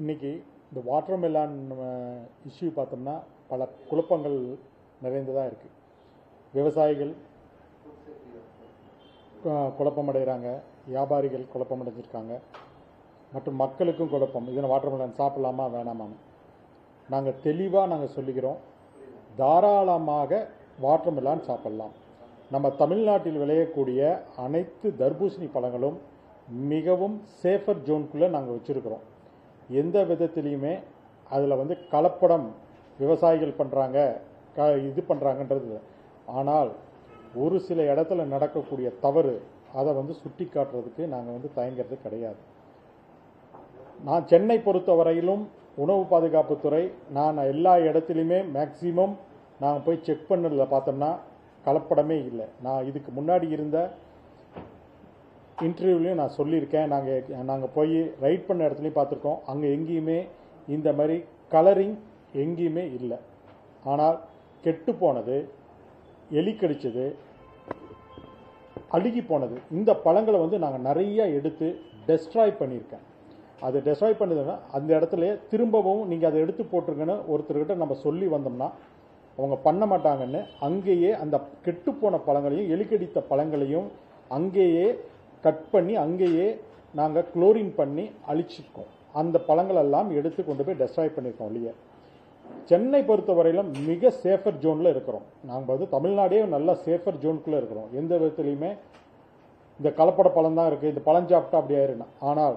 இன்னைக்கு இந்த water melon issue பார்த்தோம்னா பல குழப்பங்கள் நிறைந்ததாக இருக்குது விவசாயிகள் குழப்பமடைகிறாங்க வியாபாரிகள் குழப்பமடைஞ்சிருக்காங்க. மற்றும் மக்களுக்கும் குழப்பம். இதனை வாட்டர் மெலான் சாப்பிடலாமா வேணாமான்னு. நாங்கள் தெளிவாக நாங்கள் சொல்லிக்கிறோம். தாராளமாக வாட்டர் மெலான் சாப்பிடலாம். நம்ம தமிழ்நாட்டில் விளையக்கூடிய அனைத்து தர்பூசணி பழங்களும் மிகவும் சேஃபர் ஜோனுக்குள்ளே நாங்கள் வச்சுருக்கிறோம். எந்த விதத்திலையுமே அதில் வந்து கலப்படம் விவசாயிகள் பண்ணுறாங்க க இது பண்ணுறாங்கன்றது இல்லை. ஆனால் ஒரு சில இடத்துல நடக்கக்கூடிய தவறு அதை வந்து சுட்டி காட்டுறதுக்கு நாங்கள் வந்து தயங்கிறது கிடையாது நான் சென்னை பொறுத்த வரையிலும் உணவு பாதுகாப்புத்துறை நான் எல்லா இடத்துலையுமே மேக்சிமம் நான் போய் செக் பண்ணதில் பார்த்தோம்னா கலப்படமே இல்லை நான் இதுக்கு முன்னாடி இருந்த இன்டர்வியூலையும் நான் சொல்லியிருக்கேன். நாங்கள் நாங்கள் போய் ரைட் பண்ண இடத்துலையும் பார்த்துருக்கோம். அங்கே எங்கேயுமே இந்த மாதிரி கலரிங் எங்கேயுமே இல்லை. ஆனால் கெட்டு போனது எலி கடிச்சது அழுகி போனது இந்த பழங்களை வந்து நாங்கள் நிறைய எடுத்து டெஸ்ட்ராய் பண்ணியிருக்கேன். அது டெஸ்ட்ராய் பண்ணதுன்னா அந்த இடத்துல திரும்பவும் நீங்கள் அதை எடுத்து போட்டுருங்கன்னு ஒருத்தர்கிட்ட நம்ம சொல்லி வந்தோம்னா அவங்க பண்ண மாட்டாங்கன்னு அங்கேயே அந்த கெட்டுப்போன பழங்களையும் எலிக்கடித்த பழங்களையும் அங்கேயே கட் பண்ணி அங்கேயே நாங்கள் குளோரின் பண்ணி அழிச்சிருக்கோம். அந்த பழங்களெல்லாம் எடுத்து கொண்டு போய் டெஸ்ட்ராய் பண்ணியிருக்கோம் ஒழிய சென்னை பொறுத்தவரையிலும் மிக சேஃபர் ஜோனில் இருக்கிறோம். நாங்கள் வந்து தமிழ்நாடே நல்ல சேஃபர் ஜோனுக்குள்ளே இருக்கிறோம். எந்த விதத்துலையுமே இந்த கலப்பட பழம் தான் இருக்குது இந்த பழம் சாப்பிட்டா அப்படி ஆயிருந்தேன் ஆனால்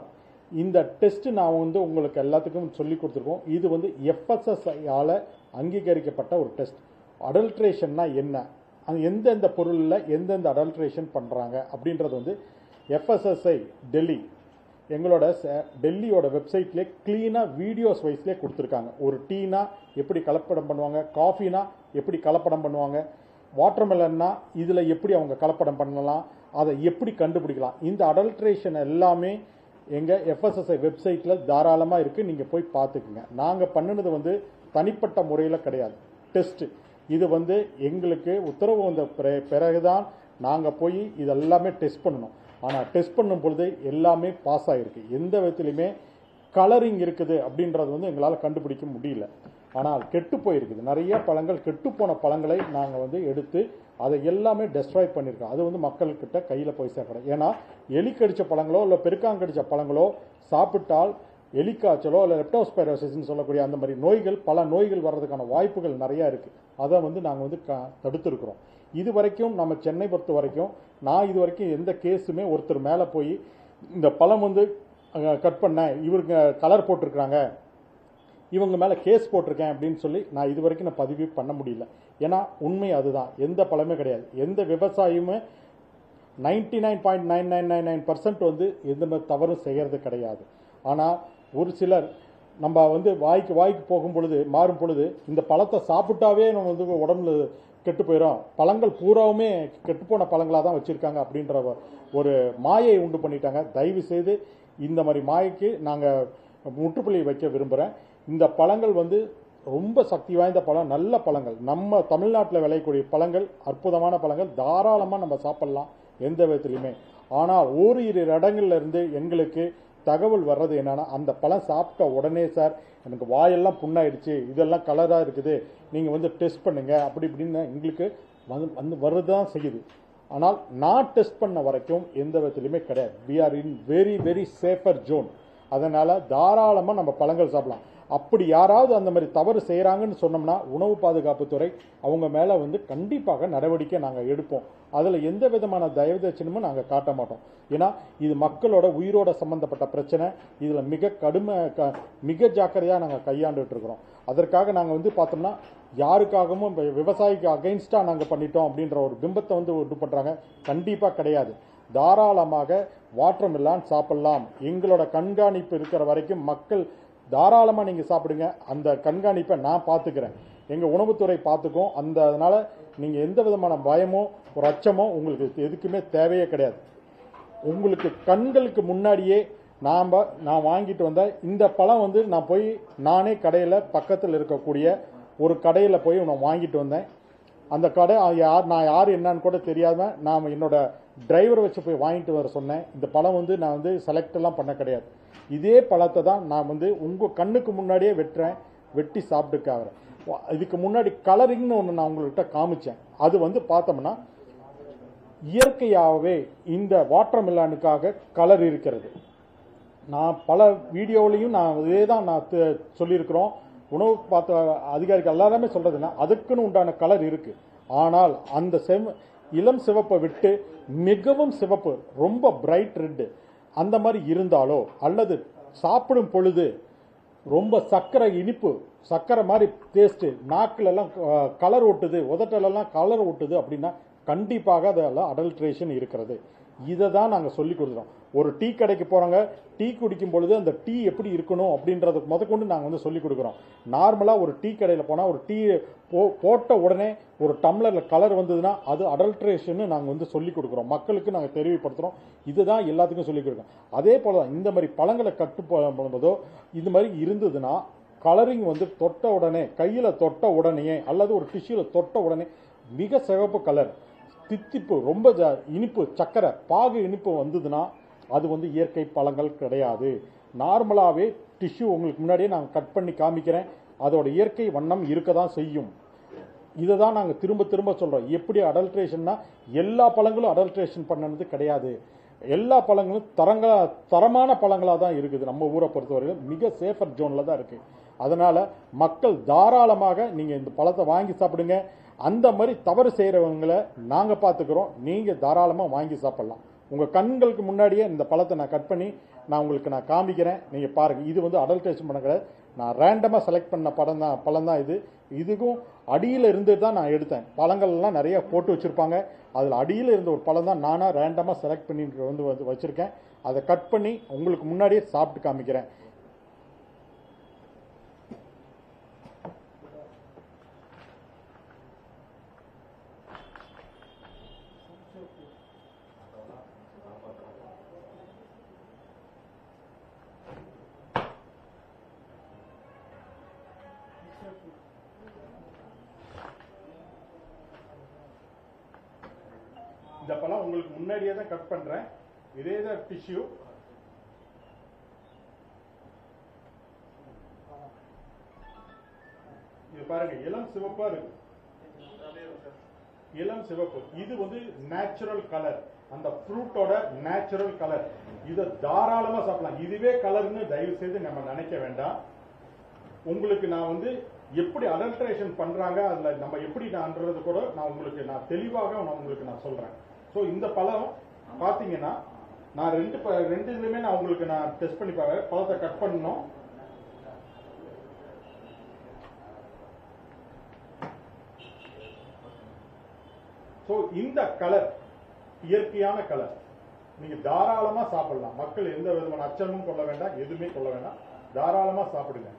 இந்த டெஸ்ட் நான் வந்து உங்களுக்கு எல்லாத்துக்கும் சொல்லி கொடுத்துருக்கோம். இது வந்து எஃப்எஸ்எஸ்ஐயால் அங்கீகரிக்கப்பட்ட ஒரு டெஸ்ட் அடல்ட்ரேஷன்னா என்ன? அது எந்தெந்த பொருளில் எந்தெந்த அடல்ட்ரேஷன் பண்ணுறாங்க அப்படின்றது வந்து எஃப்எஸ்எஸ்ஐ டெல்லி எங்களோட ச- டெல்லியோட வெப்சைட்லேயே க்ளீனாக வீடியோஸ் வைஸ்லேயே கொடுத்துருக்காங்க. ஒரு டீனா எப்படி கலப்படம் பண்ணுவாங்க காஃபினா எப்படி கலப்படம் பண்ணுவாங்க வாட்டர்மெலன்னா இதில் எப்படி அவங்க கலப்படம் பண்ணலாம் அதை எப்படி கண்டுபிடிக்கலாம். இந்த அடல்ட்ரேஷன் எல்லாமே எங்கள் எஃப்எஸ்எஸ்ஐ வெப்சைட்டில் தாராளமாக இருக்குது நீங்கள் போய் பார்த்துக்குங்க. நாங்கள் பண்ணினது வந்து தனிப்பட்ட முறையில் கிடையாது. டெஸ்ட்டு இது வந்து எங்களுக்கு உத்தரவு வந்த பிற- பிறகுதான் நாங்கள் போய் இதெல்லாமே டெஸ்ட் பண்ணணும். ஆனால் டெஸ்ட் பண்ணும் பொழுது எல்லாமே பாஸ் ஆகிருக்கு எந்த விதத்துலையுமே கலரிங் இருக்குது அப்படின்றது வந்து எங்களால் கண்டுபிடிக்க முடியல. ஆனால் கெட்டு போயிருக்குது. நிறைய பழங்கள் கெட்டுப்போன பழங்களை நாங்கள் வந்து எடுத்து அதை எல்லாமே டெஸ்ட்ராய் பண்ணியிருக்கோம். அது வந்து மக்கள்கிட்ட கையில் போய் சேர்க்கணும். ஏன்னா எலி கடித்த பழங்களோ இல்லை பெருக்காங்கடிச்ச பழங்களோ சாப்பிட்டால் எலிக்காய்ச்சலோ இல்லை லெப்டோஸ்பைரோசிஸ்ன்னு சொல்லக்கூடிய அந்த மாதிரி நோய்கள் பல நோய்கள் வர்றதுக்கான வாய்ப்புகள் நிறையா இருக்குது அதை வந்து நாங்கள் வந்து க தடுத்துருக்குறோம். இது வரைக்கும் நம்ம சென்னை பொறுத்த வரைக்கும் நான் இது வரைக்கும் எந்த கேஸுமே ஒருத்தர் மேலே போய் இந்த பழம் வந்து கட் பண்ணேன் இவருக்கு கலர் போட்டிருக்கிறாங்க இவங்க மேலே கேஸ் போட்டிருக்கேன் அப்படின்னு சொல்லி நான் இது வரைக்கும் நான் பதிவு பண்ண முடியல. ஏன்னா உண்மை அதுதான். எந்த பழமே கிடையாது. எந்த விவசாயியுமே ninety nine point nine nine nine nine percent வந்து எந்த மாதிரி தவறும் செய்கிறது கிடையாது. ஆனால் ஒரு சிலர் நம்ம வந்து வாய்க்கு வாய்க்கு போகும் பொழுது மாறும் பொழுது இந்த பழத்தை சாப்பிட்டாவே நம்ம வந்து உடம்புல கெட்டு போயிடும் பழங்கள் பூராவுமே கெட்டுப்போன பழங்களாக தான் வச்சுருக்காங்க அப்படின்ற ஒரு மாயை உண்டு பண்ணிட்டாங்க. தயவு செய்து இந்த மாதிரி மாயைக்கு நாங்கள் முற்றுப்புள்ளி வைக்க விரும்புகிறேன் இந்த பழங்கள் வந்து ரொம்ப சக்தி வாய்ந்த பழம் நல்ல பழங்கள். நம்ம தமிழ்நாட்டில் விளையக்கூடிய பழங்கள் அற்புதமான பழங்கள் தாராளமாக நம்ம சாப்பிட்லாம் எந்த விதத்துலையுமே ஆனால் ஓரிரு இடங்கள்லேருந்து எங்களுக்கு தகவல் வர்றது என்னன்னா அந்த பழம் சாப்பிட்ட உடனே சார் எனக்கு வாயெல்லாம் புண்ணாயிடுச்சு இதெல்லாம் கலராக இருக்குது நீங்கள் வந்து டெஸ்ட் பண்ணுங்க அப்படி இப்படின்னு எங்களுக்கு வந்து வந்து வர்றது தான் செய்யுது. ஆனால் நான் டெஸ்ட் பண்ண வரைக்கும் எந்த விதத்துலையுமே கிடையாது. We are in very very safer zone அதனால் தாராளமாக நம்ம பழங்கள் சாப்பிடலாம். அப்படி யாராவது அந்த மாதிரி தவறு செய்கிறாங்கன்னு சொன்னோம்னா உணவு பாதுகாப்புத்துறை அவங்க மேலே வந்து கண்டிப்பாக நடவடிக்கை நாங்கள் எடுப்போம். அதில் எந்த விதமான தயவுதட்சணமும் நாங்கள் காட்ட மாட்டோம். ஏன்னா இது மக்களோட உயிரோட சம்பந்தப்பட்ட பிரச்சனை. இதில் மிக கடுமை க மிக ஜாக்கிரதையாக நாங்கள் கையாண்டுட்டு இருக்கிறோம். அதற்காக நாங்கள் வந்து பார்த்தோம்னா யாருக்காகவும் விவசாயிக்கு அகைன்ஸ்டாக நாங்கள் பண்ணிட்டோம் அப்படின்ற ஒரு பிம்பத்தை வந்து இது பண்ணுறாங்க கண்டிப்பாக கிடையாது. தாராளமாக வாட்டர் மில்லான் சாப்பிடலாம். எங்களோட கண்காணிப்பு இருக்கிற வரைக்கும் மக்கள் தாராளமாக நீங்கள் சாப்பிடுங்க. அந்த கண்காணிப்பை நான் பார்த்துக்கிறேன். எங்கள் உணவுத்துறை பார்த்துக்கும். அந்த அதனால் நீங்கள் எந்த விதமான பயமோ ஒரு அச்சமோ உங்களுக்கு எதுக்குமே தேவையே கிடையாது. உங்களுக்கு கண்களுக்கு முன்னாடியே நாம் நான் வாங்கிட்டு வந்த இந்த பழம் வந்து நான் போய் நானே கடையில் பக்கத்தில் இருக்கக்கூடிய ஒரு கடையில் போய் நான் வாங்கிட்டு வந்தேன். அந்த கடை யார் நான் யார் என்னன்னு கூட தெரியாமல் நான் என்னோட டிரைவரை வச்சு போய் வாங்கிட்டு வர சொன்னேன். இந்த பழம் வந்து நான் வந்து செலக்டெல்லாம் பண்ண கிடையாது. இதே பழத்தை தான் நான் வந்து உங்கள் கண்ணுக்கு முன்னாடியே வெட்டுறேன் வெட்டி சாப்பிட்டுக்காகிறேன் இதுக்கு முன்னாடி கலரிங்னு ஒன்று நான் உங்கள்கிட்ட காமிச்சேன். அது வந்து பார்த்தோம்னா இயற்கையாகவே இந்த வாட்டர் மில்லானுக்காக கலர் இருக்கிறது. நான் பல வீடியோலையும் நான் இதே தான் நான் சொல்லியிருக்கிறோம். உணவு பார்த்த அதிகாரிகள் எல்லாருமே சொல்றதுன்னா அதுக்குன்னு உண்டான கலர் இருக்கு. ஆனால் அந்த செம் இளம் சிவப்பை விட்டு மிகவும் சிவப்பு ரொம்ப பிரைட் ரெட்டு அந்த மாதிரி இருந்தாலோ அல்லது சாப்பிடும் பொழுது ரொம்ப சர்க்கரை இனிப்பு சர்க்கரை மாதிரி டேஸ்ட்டு நாக்கிலெல்லாம் கலர் ஒட்டுது உதட்டலெல்லாம் கலர் ஒட்டுது அப்படின்னா கண்டிப்பாக அதெல்லாம் அடல்ட்ரேஷன் இருக்கிறது. இதை தான் நாங்கள் சொல்லி கொடுத்துறோம் ஒரு டீ கடைக்கு போகிறாங்க டீ குடிக்கும் பொழுது அந்த டீ எப்படி இருக்கணும் அப்படின்றத முதற்கொண்டு நாங்கள் வந்து சொல்லி கொடுக்குறோம். நார்மலாக ஒரு டீ கடையில் போனால் ஒரு டீ போ போட்ட உடனே ஒரு டம்ளரில் கலர் வந்ததுன்னா அது அடல்ட்ரேஷன் நாங்கள் வந்து சொல்லி கொடுக்குறோம். மக்களுக்கு நாங்கள் தெரிவிப்படுத்துகிறோம் இதுதான் எல்லாத்துக்கும் சொல்லி கொடுக்குறோம். அதே போல் தான் இந்த மாதிரி பழங்களை கட்டு போகும்போதோ இது மாதிரி இருந்ததுன்னா கலரிங் வந்து தொட்ட உடனே கையில் தொட்ட உடனே அல்லது ஒரு டிஷ்யூவில் தொட்ட உடனே மிக சிவப்பு கலர் தித்திப்பு ரொம்ப ஜ இனிப்பு சக்கரை பாகு இனிப்பு வந்ததுன்னா அது வந்து இயற்கை பழங்கள் கிடையாது. நார்மலாகவே டிஷ்யூ உங்களுக்கு முன்னாடியே நான் கட் பண்ணி காமிக்கிறேன். அதோட இயற்கை வண்ணம் இருக்க தான் செய்யும். இதை தான் நாங்கள் திரும்ப திரும்ப சொல்கிறோம் எப்படி அடல்ட்ரேஷன்னா எல்லா பழங்களும் அடல்ட்ரேஷன் பண்ணது கிடையாது. எல்லா பழங்களும் தரங்களாக தரமான பழங்களாக தான் இருக்குது. நம்ம ஊரை பொறுத்தவரைக்கும் மிக சேஃபர் ஜோனில் தான் இருக்குது அதனால் மக்கள் தாராளமாக நீங்கள் இந்த பழத்தை வாங்கி சாப்பிடுங்க. அந்த மாதிரி தவறு செய்கிறவங்களை நாங்கள் பார்த்துக்கிறோம் நீங்கள் தாராளமாக வாங்கி சாப்பிட்லாம். உங்கள் கண்களுக்கு முன்னாடியே இந்த பழத்தை நான் கட் பண்ணி நான் உங்களுக்கு நான் காமிக்கிறேன். நீங்கள் பாருங்கள் இது வந்து அடல்ட்ரேஷன் பண்ண கிடையாது. நான் ரேண்டமாக செலக்ட் பண்ண படம் தான் பழம் தான் இது. இதுக்கும் அடியில் இருந்து தான் நான் எடுத்தேன். பழங்கள்லாம் நிறைய போட்டு வச்சுருப்பாங்க. அதில் அடியில் இருந்த ஒரு பழம் தான் நானாக ரேண்டமாக செலக்ட் பண்ணி வந்து வந்து வச்சுருக்கேன். அதை கட் பண்ணி உங்களுக்கு முன்னாடியே சாப்பிட்டு காமிக்கிறேன். இந்த உங்களுக்கு முன்னாடியே தான் கட் பண்ணுறேன் இதே தான் டிஷ்யூ இது பாருங்க இளம் சிவப்பா இருக்கு. இளம் சிவப்பு. இது வந்து நேச்சுரல் கலர் அந்த ஃப்ரூட்டோட நேச்சுரல் கலர் இதை தாராளமா சாப்பிடலாம். இதுவே கலர்னு தயவு செய்து நம்ம நினைக்க வேண்டாம். உங்களுக்கு நான் வந்து எப்படி அடல்ட்ரேஷன் பண்றாங்க அதுல நம்ம எப்படி நான்ன்றது கூட நான் உங்களுக்கு நான் தெளிவாக நான் உங்களுக்கு நான் சொல்றேன். ஸோ இந்த பழம் பார்த்தீங்கன்னா நான் ரெண்டு ப- ரெண்டு இதுலையுமே நான் உங்களுக்கு நான் டெஸ்ட் பண்ணி பார்க்கறேன் பழத்தை கட் பண்ணணும். ஸோ இந்த கலர் இயற்கையான கலர் நீங்க தாராளமா சாப்பிடலாம். மக்கள் எந்த விதமான அச்சமும் கொள்ள வேண்டாம் எதுவுமே கொள்ள வேண்டாம். தாராளமா சாப்பிடுங்க.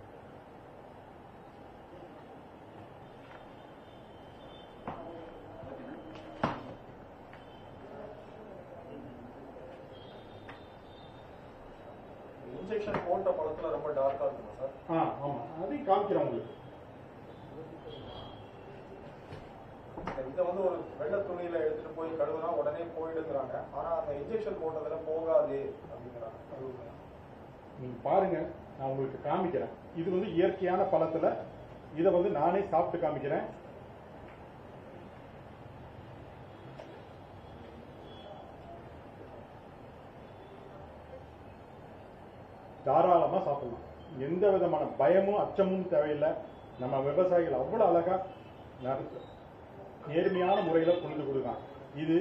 இன்ஜெக்ஷன் போட்ட பழத்துல ரொம்ப டார்க்கா இருக்குமா சார்? ஆ ஆமா. அதையும் காமிக்கிறேன் உங்களுக்கு. இதை வந்து ஒரு வெள்ளை துணியில எடுத்துட்டு போய் கழுவுனா உடனே போயிடுங்கிறாங்க. ஆனா அந்த இன்ஜெக்ஷன் போட்டதுல போகாது அப்படிங்கிறாங்க. அது? நீங்க பாருங்க நான் உங்களுக்கு காமிக்கிறேன். இது வந்து இயற்கையான பழத்துல இதை வந்து நானே சாப்பிட்டு காமிக்கிறேன். தாராளமாக சாப்பிடலாம். எந்த விதமான பயமும் அச்சமும் தேவையில்லை. நம்ம விவசாயிகள் அவ்வளோ அழகாக நடத்து நேர்மையான முறையில் புரிந்து கொடுக்கலாம் இது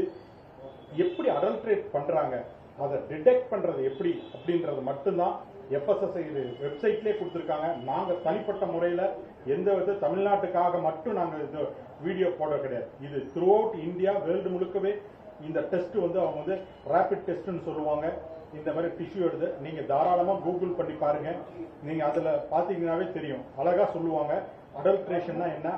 எப்படி அடல்ட்ரேட் பண்ணுறாங்க அதை டிடெக்ட் பண்ணுறது எப்படி? அப்படின்றது மட்டும்தான் எஃப்எஸ்எஸ்ஐ இது வெப்சைட்லேயே கொடுத்துருக்காங்க. நாங்கள் தனிப்பட்ட முறையில் எந்த வித தமிழ்நாட்டுக்காக மட்டும் நாங்கள் இது வீடியோ போட கிடையாது. இது த்ரூ அவுட் இந்தியா வேர்ல்டு முழுக்கவே இந்த டெஸ்ட் வந்து அவங்க வந்து ரேபிட் டெஸ்ட்னு சொல்லுவாங்க. இந்த மாதிரி டிஷ்யூ எடுத்து நீங்க தாராளமா கூகுள் பண்ணி பாருங்க. நீங்க அதுல பாத்தீங்கன்னாவே தெரியும். அழகா சொல்லுவாங்க. அடல்ட்ரேஷன்னா என்ன?